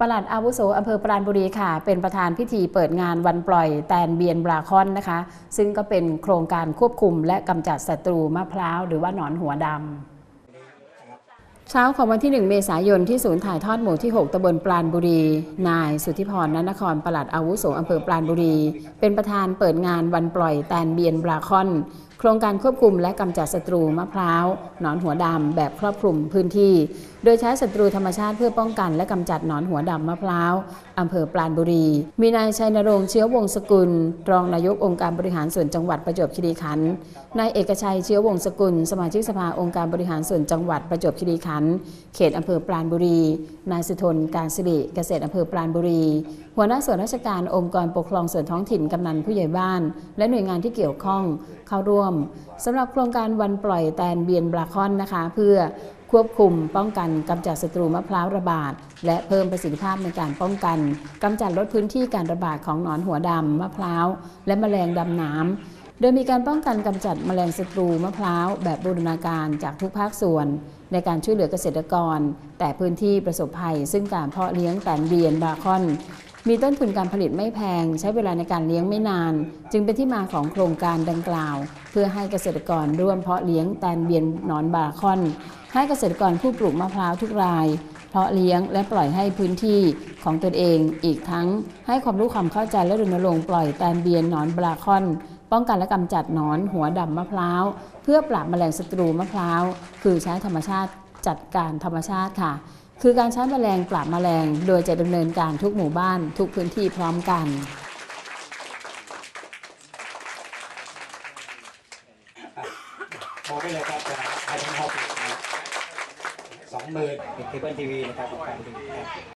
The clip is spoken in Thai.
ปลัดอาวุโสอำเภอปราณบุรีค่ะ เป็นประธานพิธีเปิดงานวันปล่อยแตนเบียนบราคอนนะคะ ซึ่งก็เป็นโครงการควบคุมและกำจัดศัตรูมะพร้าวหรือว่าหนอนหัวดำเช้าของวันที่ 1 เมษายนที่ศูนย์ถ่ายทอดหมู่ที่ 6ตำบลปราณบุรี นายสุทธิพรนนนครปลัดอาวุโสอำเภอปราณบุรี เป็นประธานเปิดงานวันปล่อยแตนเบียนบราคอน รงการควบคุมและกำจัดศัตรูมะพร้าวหนอนหัวดำแบบครอบคลุมพื้นที่ โดยใช้ศัตรูธรรมชาติเพื่อป้องกันและกำจัดหนอนหัวดำมะพร้าวอำเภอปราณบุรี มีนายชัยนรงค์เชื้อวงศ์สกุล รองนายกองค์การบริหารส่วนจังหวัดประจวบคีรีขันธ์นายเอกชัยเชื้อวงศ์สกุล สมาชิกสภาองค์การบริหารส่วนจังหวัดประจวบคีรีขันธ์เขตอำเภอปราณบุรี นายสุทนการสิริเกษตรอำเภอปราณบุรี หัวหน้าส่วนราชการองค์กรปกครองส่วนท้องถิ่นกำนันผู้ใหญ่บ้าน และหน่วยงานที่เกี่ยวข้องเข้าร่วมสำหรับโครงการวันปล่อยแตนเบียนบราคอนนะคะ เพื่อควบคุมป้องกันกำจัดศัตรูมะพร้าวระบาด และเพิ่มประสิทธิภาพในการป้องกันกำจัดลดพื้นที่การระบาดของหนอนหัวดำมะพร้าว และแมลงดำน้ำโดยมีการป้องกันกำจัดแมลงศัตรูมะพร้าวแบบบูรณาการจากทุกภาคส่วน ในการช่วยเหลือเกษตรกร แต่พื้นที่ประสบภัย ซึ่งการเพาะเลี้ยงแตนเบียนบาคอน มีต้นทุนการผลิตไม่แพง ใช้เวลาในการเลี้ยงไม่นาน จึงเป็นที่มาของโครงการดังกล่าว เพื่อให้เกษตรกรร่วมเพาะเลี้ยงแตนเบียนนอนบาคอน ให้เกษตรกรผู้ปลูกมะพร้าวทุกรายเพาะเลี้ยงและปล่อยให้พื้นที่ของตนเอง อีกทั้งให้ความรู้ความเข้าใจและรณรงค์ปล่อยแตนเบียนนอนบราคอน ป้องกันและกำจัดหนอนหัวดำมะพร้าว เพื่อปราบแมลงศัตรูมะพร้าว คือใช้ธรรมชาติจัดการธรรมชาติค่ะ คือการใช้แมลงปราบแมลง โดยจะดำเนินการทุกหมู่บ้าน ทุกพื้นที่พร้อมกันพอได้เลยครับจะภายในหกสองหมื่นเป็นเคเบิลทีวีนะครับของการดูครับ